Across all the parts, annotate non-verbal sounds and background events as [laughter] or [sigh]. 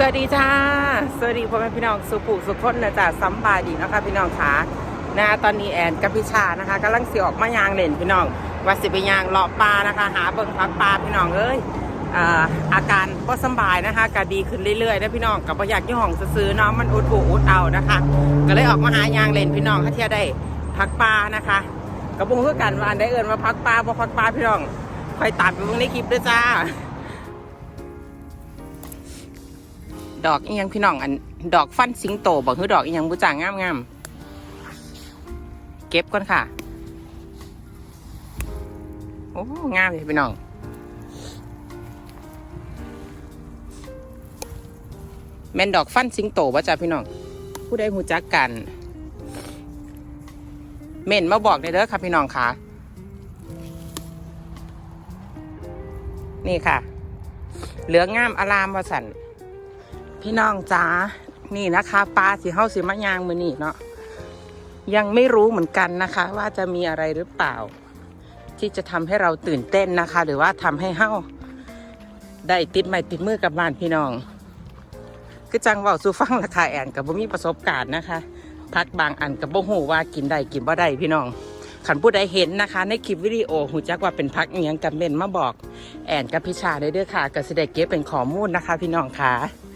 สวัสดีจ้า สวัสดีพ่อแม่พี่น้องสุขุสุขคนนะจ๊ะซ้ำบาดีนะคะพี่น้องขานะตอนนี้แอนกับพิชานะคะกำลังเสิออกมายางเล่นพี่น้องว่าสิไปยางเลาะปลานะคะ หาเบิ่งพักปลาพี่น้องเอ้ยเอ่อาการก็สบายนะคะก็ดีขึ้นเรื่อยๆนะพี่น้องกับประหยัดยี่ห้องซื้อเนาะมันอุดอูอุดเอานะคะ ก็เลยออกมาหายางเล่นพี่น้องถ้าเที่ยได้พักปลานะคะกระบุงเพื่อกันว่าอันได้เอิญมาพักปลาพอพักปลาพี่น้องคอยตามไปเบิ่งในคลิปด้วยจ้า ดอกอีหยังพี่น้องอันดอกฟันสิงโตบอกคือดอกอีหยังบูจางงามงามๆเก็บก่อนค่ะ โอ้งามเลยพี่น้องแม่นดอกฟันสิงโตว่าจ้าพี่น้องผู้ใดหูจักกัน เม่นมาบอกได้เด้อค่ะพี่น้องค่ะ นี่ค่ะ เหลืองงามอารามวสัน พี่น้องจ๋านี่นะคะปลาสีเฮาสีมะยางมือนี่เนาะยังไม่รู้เหมือนกันนะคะ ว่าจะมีอะไรหรือเปล่า ที่จะทำให้เราตื่นเต้นนะคะ หรือว่าทำให้เฮาได้ติดไม้ติดมือกับบ้านพี่น้องคือจังว่าสูฟังราคาแอนกับบ่มีประสบการณ์นะคะพักบางอันกับบ่หูว่ากินได้กินบ่ได้พี่น้องขันผู้ใดเห็นนะคะ ในคลิปวิดีโอหูจักว่าเป็นพักเอียงกับเมนมาบอก แอนกับพิชาได้ด้อค่ะก็สิได้เก็บเป็นข้อมูลนะคะ พี่น้องค่ะ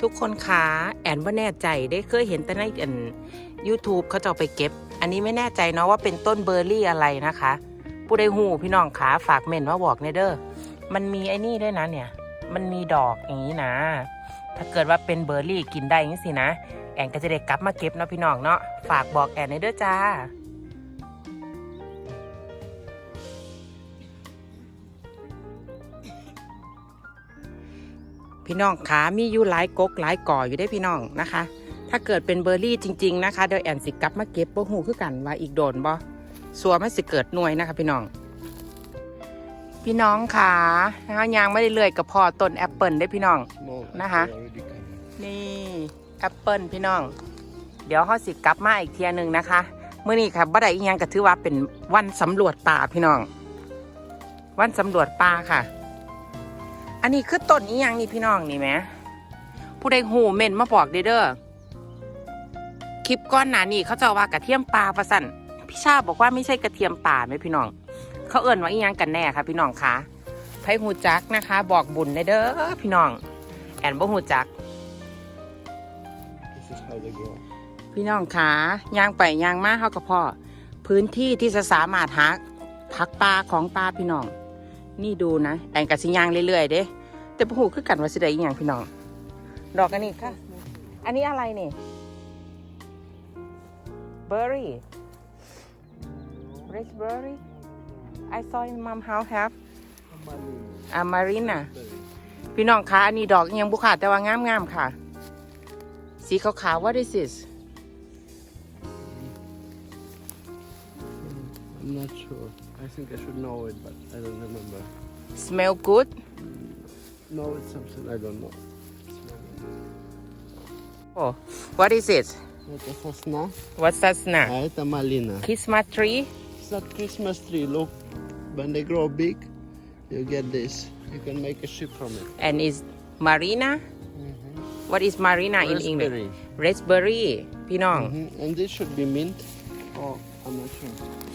ทุกคนคะแอนว่าแน่ใจได้เคยเห็นแต่ในอัน YouTube เขาจะไปเก็บ อันนี้ไม่แน่ใจเนาะว่าเป็นต้นเบอร์รี่อะไรนะคะ ผู้ใดหูพี่น้องขาฝากเมนมาบอกเนเด้อมันมีไอ้นี่ด้วยนะเนี่ย มันมีดอกอย่างนี้นะ ถ้าเกิดว่าเป็นเบอร์รี่กินได้อย่างนี้สินะ แอนก็จะได้กลับมาเก็บเนาะพี่น้องเนาะฝากบอกแอนในเด้อจ้า พี่น้องขามีอยู่หลายกกหลายก่ออยู่ได้พี่น้องนะคะ ถ้าเกิดเป็นเบอร์รี่จริง ๆ นะคะเดี๋ยวแอนสิกลับมาเก็บบ่หูคือกันว่าอีกโดนบ่สัวไม่สิเกิดหน่วยนะคะ พี่น้อง พี่น้องขานะคะยางไม่ได้เลื่อยกับพอต้นแอปเปิลได้พี่น้อง Small. Naha. they already come. นี่แอปเปิลพี่น้อง เดี๋ยวเขาสิกลับมาอีกเทียหนึ่งนะคะเมื่อนี้ค่ะบ่ได้อีกยังก็ถือว่าเป็นวันสำรวจป่าพี่น้อง วันสำรวจป่าค่ะ อันนี้คือต้นอีหยังนี่พี่น้องนี่ไหมผู้ใดหูเม่นมาบอกเด้อคลิปก้อนหนานี่เขาจะว่ากระเทียมป่าประสันพี่ชาบอกว่าไม่ใช่กระเทียมป่าไหมพี่น้อง เขาเอิ่นว่าอียังกันแน่ค่ะพี่น้องคะไพหูจักนะคะ บอกบุญได้เด้อพี่น้อง แอนบ่หูจัก พี่น้องขาย่างไปย่างมาเฮากับพ่อพื้นที่ที่จะสามารถหาพักปลาของปลาพี่น้อง นี่ดูนะแอนกับสิย่างเรื่อยๆเด้แต่ผู้หูคือกันว่าสิได้อีหยังพี่น้อง ดอกอันนี้ค่ะ อันนี้อะไรนี่เบอร์รี่ raspberry I saw in mom house have a marina พี่น้องคะอันนี้ดอกยังบุขาแต่ว่างามๆค่ะ สีขาวๆ what is this I'm not sure. I think I should know it, but I don't remember. Smell good? Mm. No, it's something I don't know. Oh, what is it? What is sasna? What's sasna? Ah, it's a malina. Christmas tree? It's not Christmas tree. Look, when they grow big, you get this. You can make a ship from it. And is marina? Mm -hmm. What is marina Raspberry. in English? Raspberry. Pinong. Mm -hmm. And this should be mint. Oh, I'm not sure.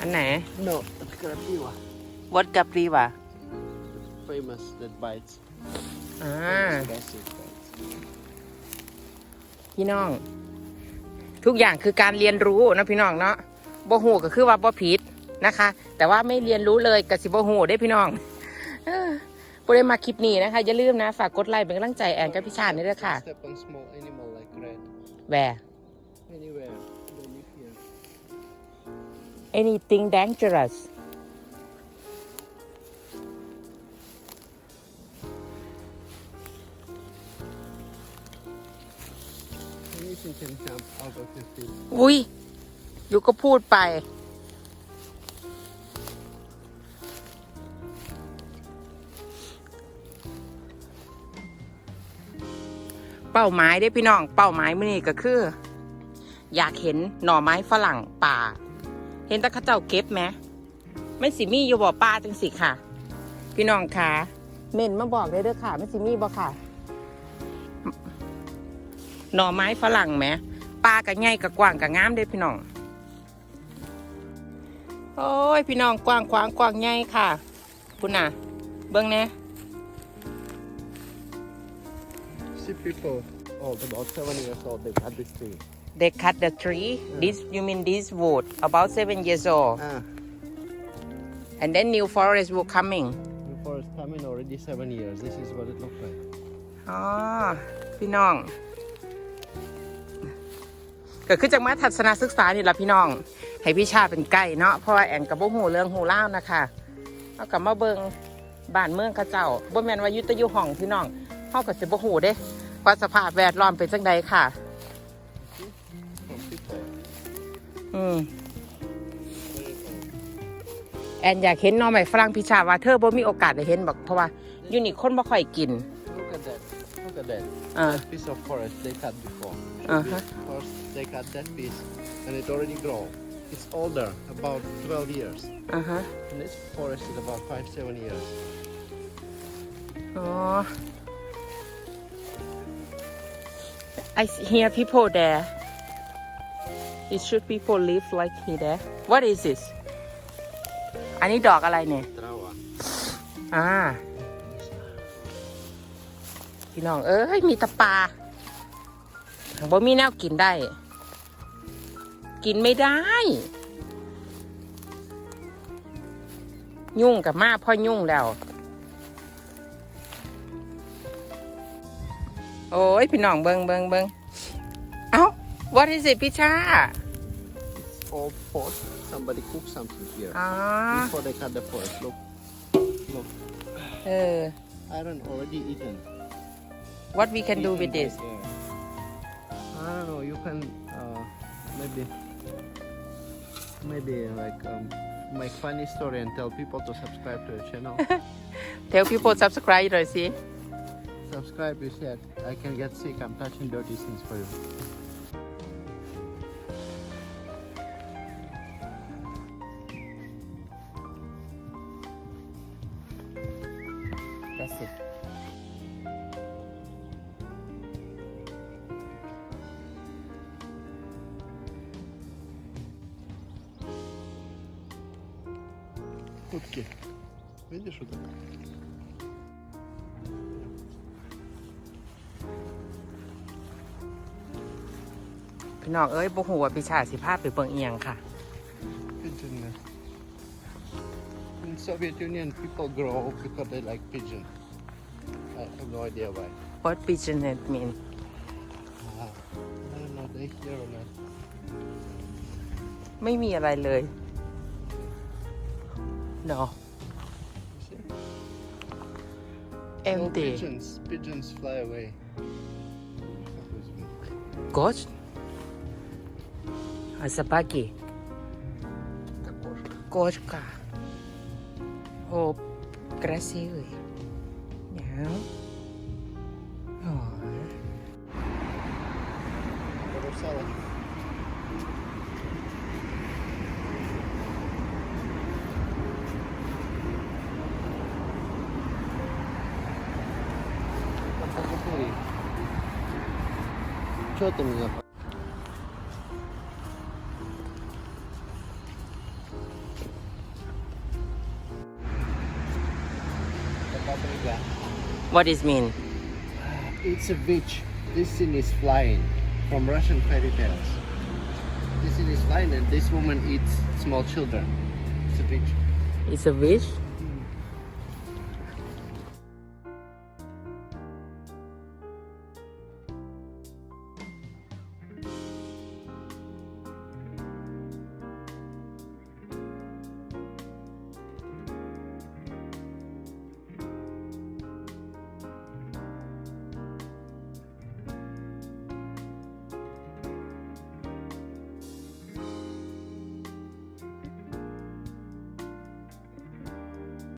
อันไหน No, it's Krapiva. what กับรีวะ Famous that bites. อ่า Massive bites. พี่น้อง ทุกอย่างคือการเรียนรู้นะพี่น้องเนาะบ่หูก็คือว่าบ่ผิดนะคะ แต่ว่าไม่เรียนรู้เลยกับสิบ่หูได้พี่น้องเออผู้ใดมาคลิปนี้นะคะ อย่าลืมนะ ฝากกดไลค์เป็นกำลังใจแอนกับพี่ชาตินี่ด้วยค่ะ Step on small animal like rat. แหว anything dangerous Anything can jump out of your feet. อุ้ยอยู่ก็พูดไป เป้าหมายได้อพี่น้อง เป้าหมายมื่อนี้ก็คือ อยากเห็นหน่อไม้ฝรั่งป่า เห็นแต่เข้าเจ้าเก็บไหมไม่สิมีอยู่บ่อป้าจังสิค่ะ พี่น้องคะเม่นมาบอกเลยเด้อค่ะไม่สิมีบ่ค่ะ หน่อไม้ฝรั่งแหมปลากับใหญ่กับกว้างกับงามเด้อพี่น้อง โอ้ยพี่น้องกว้างขวางกว้างใหญ่ค่ะคุณน่ะ เบิ่งแหน่ See people old, about seven years old, they cut this tree. They cut the tree this you mean this wood about seven years old Ah, and then new forest will coming the forest coming already seven years. This is what it looks like. อ๋อพี่น้องก็คือจากมาทัศนศึกษานี่ละพี่น้อง ให้พี่ชาเป็นไก่เนาะเพราะว่าแอนกับบ่หูเรื่องหูเล่าวนะคะเอากลับมาเบิงบ้านเมืองเขาเจ้าบ่แม่นว่าอยุตอยู่ห้องพี่น้องเฮาก็สิบ่หูเด้ว่าสภาพแวดล้อมเป็นจังใดค่ะ อืม Very old. แอนอยากเห็นหน้องใหม่ฝรั่งพี่ชาว่าเธอบ่มีโอกาสได้เห็นบอกเพราะว่าอยู่นี่คนบ่ค่อยกิน Look at that. Look at that. อ่า That piece of forest they cut before. Uh-huh. First they cut that piece and it already grow. It's older, about 12 years. อ่าฮะ And this forest is about 5, 7 years. อ๋อ I hear people there it should people live like he there what is this อันนี้ดอกอะไรเนี่ย Trava. อ่าพี่น้อง เอ้ย มีแตะปลาบ่มีแนวกินได้ กินไม่ได้ ยุ่งกับมาพ่อยุ่งแล้ว โอ้ย พี่น้องเบิงเบิงเบิงเอ้า What is it, Picha? It's all pot. Somebody cooked something here. Ah. Before they cut the forest. Look. Look. Uh. I don't already eaten. What we can do with this? I don't know. You can uh, maybe maybe like um, make funny story and tell people to subscribe to the channel. [laughs] tell people subscribe, see. Subscribe, you said. I can get sick. I'm touching dirty things for you. Утки. Видишь вот это? พี่น้องเอ้ยบ่หัวาพิชาสิภาพไปเบิ่งเอียงค่ะ Pigeon nest. In Soviet Union, people grow because they like pigeon. I have no idea why. What pigeon it mean Ah, I don't know. They here or not. ไม่มีอะไรเลย no See? No empty pigeons. Pigeons fly away. That was me. ghost а собаки Это кошка. кошка о красивый Мяу. Ой. Co does What is mean? It's a beach. This scene is flying from Russian fairy tales. This scene is flying and this woman eats small children. It's a beach. It's a beach?